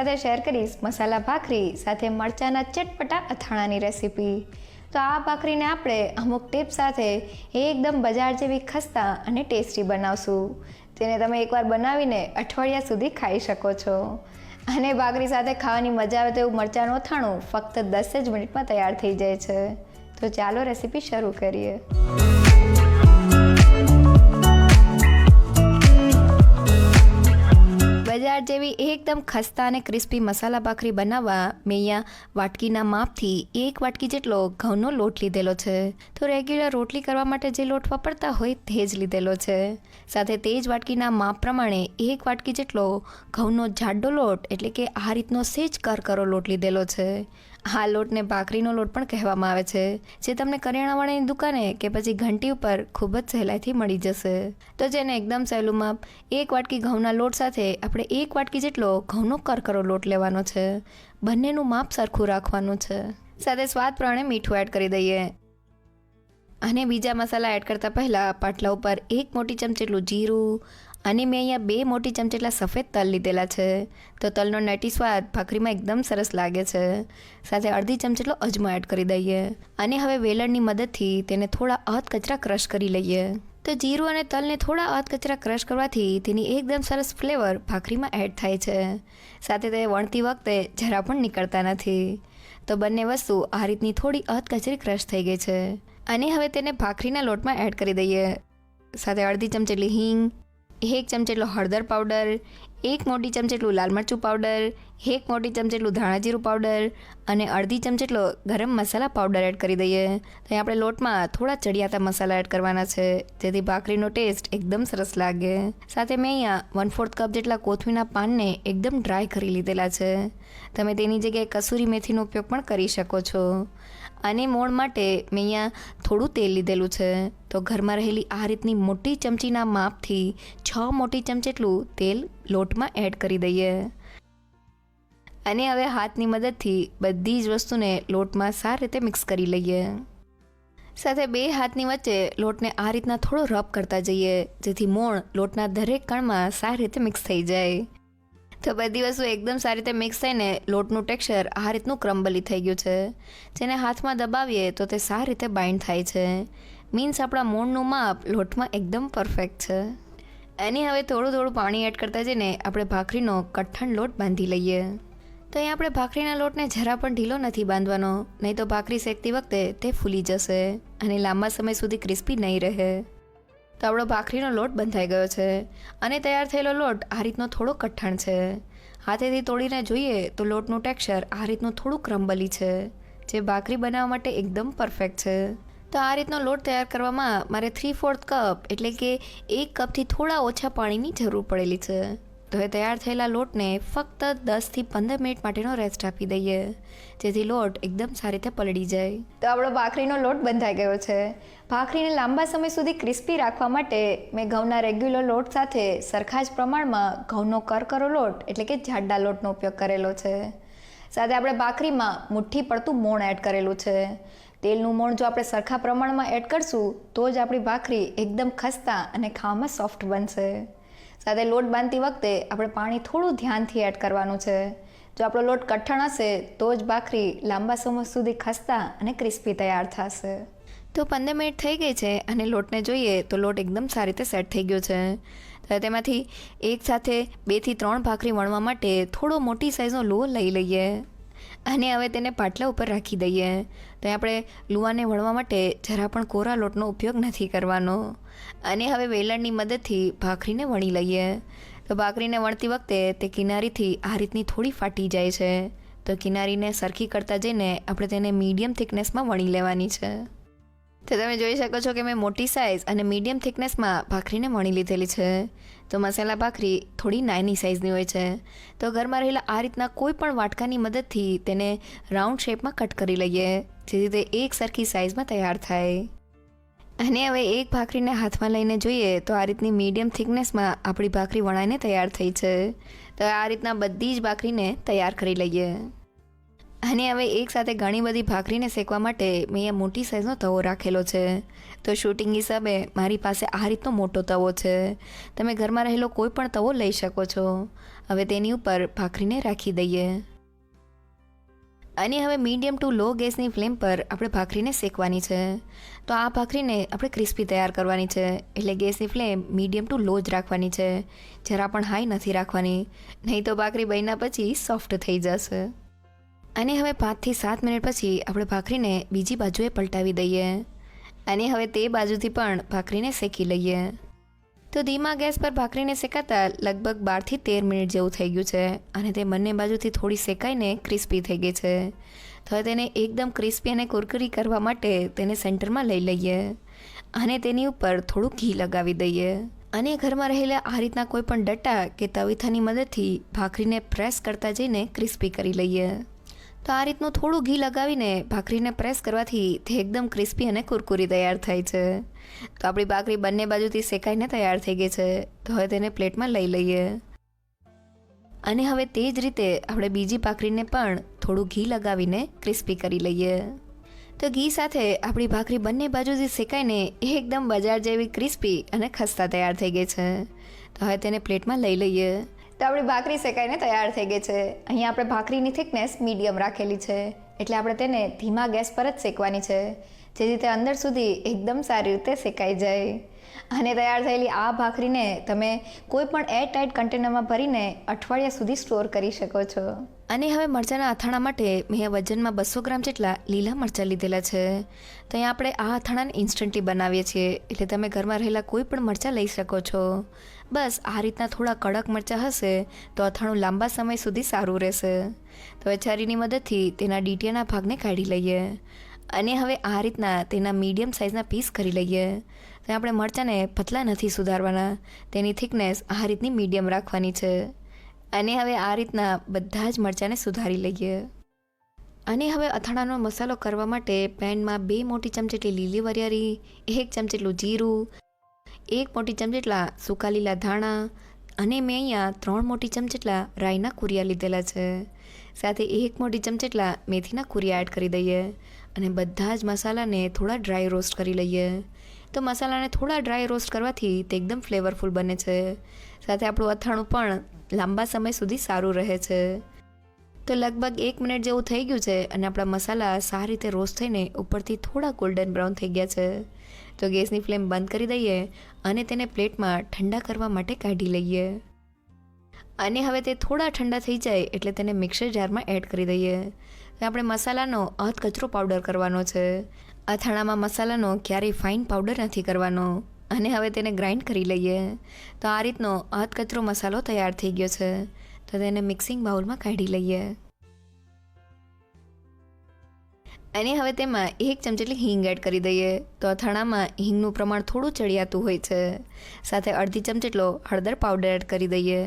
સાથે શેર કરીશ મસાલા ભાખરી સાથે મરચાંના ચટપટા અથાણાની રેસીપી. તો આ ભાખરીને આપણે અમુક ટીપ સાથે એકદમ બજાર જેવી ખસ્તા અને ટેસ્ટી બનાવશું. તેને તમે એકવાર બનાવીને અઠવાડિયા સુધી ખાઈ શકો છો. અને ભાખરી સાથે ખાવાની મજા આવે તેવું મરચાંનું અથાણું ફક્ત દસ જ મિનિટમાં તૈયાર થઈ જાય છે. તો ચાલો રેસીપી શરૂ કરીએ. બજાર જેવી એકદમ ખસ્તા અને ક્રિસ્પી મસાલા ભાખરી બનાવવા મેં અહીંયા વાટકીના માપથી એક વાટકી જેટલો ઘઉંનો લોટ લીધેલો છે. તો રેગ્યુલર રોટલી કરવા માટે જે લોટ વાપરતા હોય તે જ લીધેલો છે. સાથે તે જ વાટકીના માપ પ્રમાણે એક વાટકી જેટલો ઘઉંનો જાડો લોટ એટલે કે આ રીતનો સેજ કરકરો લોટ લીધેલો છે. આ લોટને ભાખરીનો લોટ પણ કહેવામાં આવે છે, જે તમને કરિયાણાવાળાની દુકાને કે પછી ઘંટી ઉપર ખૂબ જ સહેલાઈથી મળી જશે. તો જેને એકદમ સહેલું માપ, એક વાટકી ઘઉંના લોટ સાથે આપણે એક વાટકી જેટલો ઘઉંનો કરકરો લોટ લેવાનો છે. બંનેનું માપ સરખું રાખવાનું છે. સાથે સ્વાદ પ્રમાણે મીઠું એડ કરી દઈએ. અને બીજા મસાલા એડ કરતાં પહેલાં પાટલા ઉપર એક મોટી ચમચી જેટલું જીરું અને મેં અહીંયા બે મોટી ચમચેટલા સફેદ તલ લીધેલા છે. તો તલનો નટી સ્વાદ ભાખરીમાં એકદમ સરસ લાગે છે. સાથે અડધી ચમચેટલો અજમો એડ કરી દઈએ. અને હવે વેલણની મદદથી તેને થોડા અધ કચરા ક્રશ કરી લઈએ. તો જીરું અને તલને થોડા અધ કચરા ક્રશ કરવાથી તેની એકદમ સરસ ફ્લેવર ભાખરીમાં એડ થાય છે. સાથે તે વણતી વખતે જરા પણ નીકળતા નથી. તો બંને વસ્તુ આ રીતની થોડી અધ કચરી ક્રશ થઈ ગઈ છે. અને હવે તેને ભાખરીના લોટમાં એડ કરી દઈએ. સાથે અડધી ચમચેટલી હિંગ એક ચમચેટલો હળદર પાવડર એક મોટી ચમચેટલું લાલ મરચું પાવડર એક મોટી ચમચેટલું ધાણા જીરું પાવડર અને અડધી ચમચેટલો ગરમ મસાલા પાવડર એડ કરી દઈએ. તો આપણે લોટમાં થોડા ચડિયાતા મસાલા એડ કરવાના છે. જેથી ભાખરીનો ટેસ્ટ એકદમ સરસ લાગે. સાથે મેં અહીંયા વન ફોર્થ કપ જેટલા કોથમીના પાનને એકદમ ડ્રાય કરી લીધેલા છે. તમે તેની જગ્યાએ કસૂરી મેથીનો ઉપયોગ પણ કરી શકો છો. અને મોણ માટે મેં અહીંયા થોડું તેલ લીધેલું છે. તો ઘરમાં રહેલી આ રીતની મોટી ચમચીના માપથી છ મોટી ચમચેટલું તેલ લોટમાં એડ કરી દઈએ. અને હવે હાથની મદદથી બધી જ વસ્તુને લોટમાં સારી રીતે મિક્સ કરી લઈએ. સાથે બે હાથની વચ્ચે લોટને આ રીતના થોડો રબ કરતા જઈએ, જેથી મોણ લોટના દરેક કણમાં સારી રીતે મિક્સ થઈ જાય. તો બધી વસ્તુ એકદમ સારી રીતે મિક્સ થઈને લોટનું ટેક્સચર આ રીતનું ક્રમ્બલી થઈ ગયું છે. જેને હાથમાં દબાવીએ તો તે સારી રીતે બાઇન્ડ થાય છે. મીન્સ આપણા મૂળનું માપ લોટમાં એકદમ પરફેક્ટ છે. એની હવે થોડું થોડું પાણી એડ કરતા જઈને આપણે ભાખરીનો કઠણ લોટ બાંધી લઈએ. તો અહીં આપણે ભાખરીના લોટને જરા પણ ઢીલો નથી બાંધવાનો, નહીં તો ભાખરી શેકતી વખતે તે ફૂલી જશે અને લાંબા સમય સુધી ક્રિસ્પી નહીં રહે. તો આપણો ભાખરીનો લોટ બંધાઈ ગયો છે અને તૈયાર થયેલો લોટ આ રીતનો થોડો કઠણ છે. હાથેથી તોડીને જોઈએ તો લોટનું ટેક્સચર આ રીતનું થોડું ક્રમ્બલી છે, જે ભાખરી બનાવવા માટે એકદમ પરફેક્ટ છે. તો આ રીતનો લોટ તૈયાર કરવામાં મારે થ્રી ફોર્થ કપ એટલે કે એક કપથી થોડા ઓછા પાણીની જરૂર પડેલી છે. તો એ તૈયાર થયેલા લોટને ફક્ત દસથી પંદર મિનિટ માટેનો રેસ્ટ આપી દઈએ, જેથી લોટ એકદમ સારી રીતે પલળી જાય. તો આપણો ભાખરીનો લોટ બંધાઈ ગયો છે. ભાખરીને લાંબા સમય સુધી ક્રિસ્પી રાખવા માટે મેં ઘઉંના રેગ્યુલર લોટ સાથે સરખા જ પ્રમાણમાં ઘઉંનો કરકરો લોટ એટલે કે જાડા લોટનો ઉપયોગ કરેલો છે. સાથે આપણે ભાખરીમાં મુઠ્ઠી પડતું મોણ એડ કરેલું છે. તેલનું મોણ જો આપણે સરખા પ્રમાણમાં એડ કરશું, તો જ આપણી ભાખરી એકદમ ખસ્તા અને ખાવામાં સોફ્ટ બનશે. સાથે લોટ બાંધતી વખતે આપણે પાણી થોડું ધ્યાનથી એડ કરવાનું છે. જો આપણો લોટ કઠણ હશે, તો જ ભાખરી લાંબા સમય સુધી ખસ્તા અને ક્રિસ્પી તૈયાર થશે. તો પંદર મિનિટ થઈ ગઈ છે અને લોટને જોઈએ તો લોટ એકદમ સારી રીતે સેટ થઈ ગયો છે. તો તેમાંથી એક સાથે બેથી ત્રણ ભાખરી વણવા માટે થોડો મોટી સાઇઝનો લો લઈ લઈએ. અને હવે તેને પાટલા ઉપર રાખી દઈએ. તો આપણે લુવાને વણવા માટે જરા પણ કોરા લોટનો ઉપયોગ નથી કરવાનો. અને હવે વેલણની મદદથી ભાખરીને વણી લઈએ. તો ભાખરીને વણતી વખતે તે કિનારીથી આ રીતની થોડી ફાટી જાય છે. તો કિનારીને સરખી કરતા જઈને આપણે તેને મીડિયમ થિકનેસમાં વણી લેવાની છે. તો તમે જોઈ શકો છો કે મેં મોટી સાઇઝ અને મીડિયમ થિકનેસમાં ભાખરીને વણી લીધેલી છે. તો મસાલા ભાખરી થોડી નાની સાઇઝની હોય છે. તો ઘરમાં રહેલા આ રીતના કોઈ પણ વાટકાની મદદથી તેને રાઉન્ડ શેપમાં કટ કરી લઈએ, જેથી તે એક સરખી સાઇઝમાં તૈયાર થાય. અને હવે એક ભાખરીને હાથમાં લઈને જોઈએ તો આ રીતની મીડિયમ થિકનેસમાં આપણી ભાખરી વણાઈને તૈયાર થઈ છે. તો આ રીતના બધી જ ભાખરીને તૈયાર કરી લઈએ. અને હવે એક સાથે ઘણી બધી ભાખરીને શેકવા માટે મેં અહીંયા મોટી સાઇઝનો તવો રાખેલો છે. તો શૂટિંગ હિસાબે મારી પાસે આ રીતનો મોટો તવો છે. તમે ઘરમાં રહેલો કોઈ પણ તવો લઈ શકો છો. હવે તેની ઉપર ભાખરીને રાખી દઈએ. અને હવે મીડિયમ ટુ લો ગેસની ફ્લેમ પર આપણે ભાખરીને શેકવાની છે. તો આ ભાખરીને આપણે ક્રિસ્પી તૈયાર કરવાની છે. એટલે ગેસની ફ્લેમ મીડિયમ ટુ લો જ રાખવાની છે. જરા પણ હાઈ નથી રાખવાની. નહીં તો ભાખરી બન્યા પછી સોફ્ટ થઈ જશે. અને હવે પાંચથી સાત મિનિટ પછી આપણે ભાખરીને બીજી બાજુએ પલટાવી દઈએ. અને હવે તે બાજુથી પણ ભાખરીને શેકી લઈએ. તો ધીમા ગેસ પર ભાખરીને શેકાતા લગભગ બારથી તેર મિનિટ જેવું થઈ ગયું છે અને તે બંને બાજુથી થોડી શેકાઈને ક્રિસ્પી થઈ ગઈ છે. તો હવે તેને એકદમ ક્રિસ્પી અને કુરકુરી કરવા માટે તેને સેન્ટરમાં લઈ લઈએ. અને તેની ઉપર થોડું ઘી લગાવી દઈએ. અને ઘરમાં રહેલા આ રીતના કોઈ પણ ડટ્ટા કે તવીથાની મદદથી ભાખરીને પ્રેસ કરતા જઈને ક્રિસ્પી કરી લઈએ. તો આ રીતનું થોડું ઘી લગાવીને ભાખરીને પ્રેસ કરવાથી તે એકદમ ક્રિસ્પી અને કુરકુરી તૈયાર થાય છે. તો આપણી ભાખરી બંને બાજુથી શેકાઈને તૈયાર થઈ ગઈ છે. તો હવે તેને પ્લેટમાં લઈ લઈએ. અને હવે તે જ રીતે આપણે બીજી ભાખરીને પણ થોડું ઘી લગાવીને ક્રિસ્પી કરી લઈએ. તો ઘી સાથે આપણી ભાખરી બંને બાજુથી શેકાઈને એકદમ બજાર જેવી ક્રિસ્પી અને ખસ્તા તૈયાર થઈ ગઈ છે. તો હવે તેને પ્લેટમાં લઈ લઈએ. તો આપણી ભાખરી શેકાઈને તૈયાર થઈ ગઈ છે. અહીંયા આપણે ભાખરીની થિકનેસ મીડિયમ રાખેલી છે. એટલે આપણે તેને ધીમા ગેસ પર જ શેકવાની છે. જેથી તે અંદર સુધી એકદમ સારી રીતે શેકાઈ જાય. અને તૈયાર થયેલી આ ભાખરીને તમે કોઈ પણ એર ટાઇટ કન્ટેનરમાં ભરીને અઠવાડિયા સુધી સ્ટોર કરી શકો છો. અને હવે મરચાંના અથાણા માટે મેં વજનમાં બસો ગ્રામ જેટલા લીલા મરચાં લીધેલા છે. તો અહીંયા આપણે આ અથાણાને ઇન્સ્ટન્ટલી બનાવીએ છીએ. એટલે તમે ઘરમાં રહેલા કોઈ પણ મરચાં લઈ શકો છો. બસ, આ રીતના થોડા કડક મરચાં હશે તો અથાણું લાંબા સમય સુધી સારું રહેશે. તો છરીની મદદથી તેના ડીટીયાના ભાગને કાઢી લઈએ. અને હવે આ રીતના તેના મીડિયમ સાઇઝના પીસ કરી લઈએ. તો આપણે મરચાંને પતલા નથી સુધારવાના. તેની થિકનેસ આ રીતની મીડિયમ રાખવાની છે. અને હવે આ રીતના બધા જ મરચાંને સુધારી લઈએ. અને હવે અથાણાનો મસાલો કરવા માટે પેનમાં બે મોટી ચમચેટલી લીલી વરિયારી એક ચમચેટલું જીરું, એક મોટી ચમચેટલા સૂકા લીલા ધાણા અને મેં અહીંયા ત્રણ મોટી ચમચેટલા રાઈના કુરિયા લીધેલા છે. સાથે એક મોટી ચમચેટલા મેથીના કુરિયા એડ કરી દઈએ અને બધા જ મસાલાને થોડા ડ્રાય રોસ્ટ કરી લઈએ. તો મસાલાને થોડા ડ્રાય રોસ્ટ કરવાથી તે એકદમ ફ્લેવરફુલ બને છે. સાથે આપણું અથાણું પણ લાંબા સમય સુધી સારું રહે છે. તો લગભગ એક મિનિટ જેવું થઈ ગયું છે અને આપણા મસાલા સારી રીતે રોસ્ટ થઈને ઉપરથી થોડા ગોલ્ડન બ્રાઉન થઈ ગયા છે. તો ગેસની ફ્લેમ બંધ કરી દઈએ અને તેને પ્લેટમાં ઠંડા કરવા માટે કાઢી લઈએ. અને હવે તે થોડા ઠંડા થઈ જાય એટલે તેને મિક્સર જારમાં એડ કરી દઈએ. આપણે મસાલાનો અધ કચરો પાવડર કરવાનો છે. અથાણામાં મસાલાનો ક્યારેય ફાઇન પાવડર નથી કરવાનો. અને હવે તેને ગ્રાઇન્ડ કરી લઈએ. તો આ રીતનો અધ કચરો મસાલો તૈયાર થઈ ગયો છે. તો તેને મિક્સિંગ બાઉલમાં કાઢી લઈએ. અને હવે તેમાં એક ચમચેટલી હિંગ એડ કરી દઈએ. તો અથાણામાં હિંગનું પ્રમાણ થોડું ચડિયાતું હોય છે. સાથે અડધી ચમચેટલો હળદર પાવડર એડ કરી દઈએ.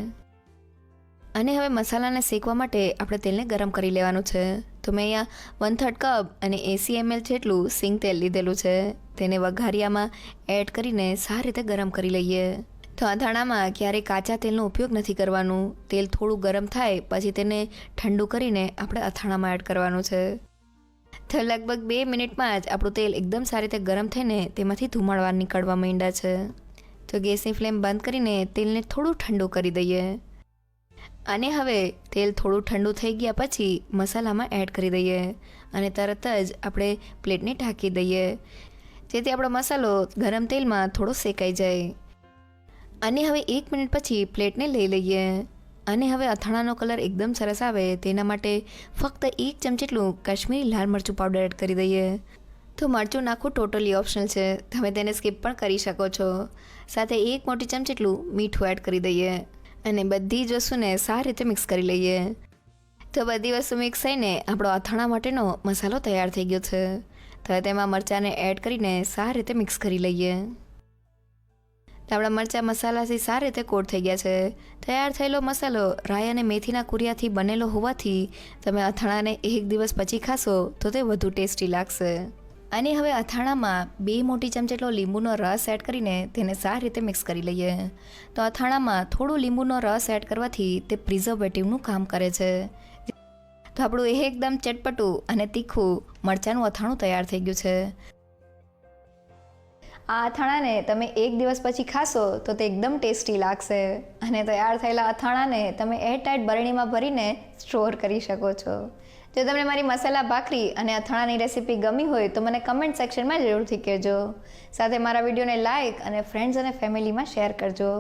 અને હવે મસાલાને શેકવા માટે આપણે તેલને ગરમ કરી લેવાનું છે. તો મેં અહીંયા વન થર્ડ કપ અને એસી એમએલ જેટલું સિંગ તેલ લીધેલું છે. તેને વઘારિયામાં એડ કરીને સારી રીતે ગરમ કરી લઈએ. તો અથાણામાં ક્યારેય કાચા તેલનો ઉપયોગ નથી કરવાનું. તેલ થોડું ગરમ થાય, પછી તેને ઠંડુ કરીને આપણે અથાણામાં એડ કરવાનું છે. તો લગભગ બે મિનિટમાં જ આપણું તેલ એકદમ સારી રીતે ગરમ થઈને તેમાંથી ધુમાડવા નીકળવા માંડ્યા છે. તો ગેસની ફ્લેમ બંધ કરીને તેલને થોડું ઠંડુ કરી દઈએ. અને હવે તેલ થોડું ઠંડુ થઈ ગયા પછી મસાલામાં એડ કરી દઈએ અને તરત જ આપણે પ્લેટને ઢાંકી દઈએ. જેથી આપણો મસાલો ગરમ તેલમાં થોડો શેકાઈ જાય. અને હવે એક મિનિટ પછી પ્લેટને લઈ લઈએ. અને હવે અથાણાનો કલર એકદમ સરસ આવે, તેના માટે ફક્ત એક ચમચેટલું કાશ્મીરી લાલ મરચું પાવડર એડ કરી દઈએ. તો મરચું નાખવું ટોટલી ઓપ્શનલ છે. તમે તેને સ્કીપ પણ કરી શકો છો. સાથે એક મોટી ચમચેટલું મીઠું એડ કરી દઈએ. અને બધી જ વસ્તુને સારી રીતે મિક્સ કરી લઈએ. તો બધી વસ્તુ મિક્સ થઈને આપણો અથાણા માટેનો મસાલો તૈયાર થઈ ગયો છે. તો તેમાં મરચાંને એડ કરીને સારી રીતે મિક્સ કરી લઈએ. આપણા મરચાં મસાલાથી સારી રીતે કોટ થઈ ગયા છે. તૈયાર થયેલો મસાલો રાઈ અને મેથીના કુરિયાથી બનેલો હોવાથી તમે અથાણાને એક દિવસ પછી ખાશો તો તે વધુ ટેસ્ટી લાગશે. અને હવે અથાણામાં બે મોટી ચમચેટલો લીંબુનો રસ એડ કરીને તેને સારી રીતે મિક્સ કરી લઈએ. તો અથાણામાં થોડું લીંબુનો રસ એડ કરવાથી તે પ્રિઝર્વેટિવનું કામ કરે છે. તો આપણું એકદમ ચટપટું અને તીખું મરચાંનું અથાણું તૈયાર થઈ ગયું છે. આ અથાણાને તમે એક દિવસ પછી ખાશો તો તે એકદમ ટેસ્ટી લાગશે. અને તૈયાર થયેલા અથાણાને તમે એરટાઇટ બરણીમાં ભરીને સ્ટોર કરી શકો છો. જો તમને મારી મસાલા ભાખરી અને અથાણાની રેસીપી ગમી હોય તો મને કમેન્ટ સેક્શનમાં જરૂરથી કહેજો. સાથે મારા વિડીયોને લાઇક અને ફ્રેન્ડ્સ અને ફેમિલીમાં શેર કરજો.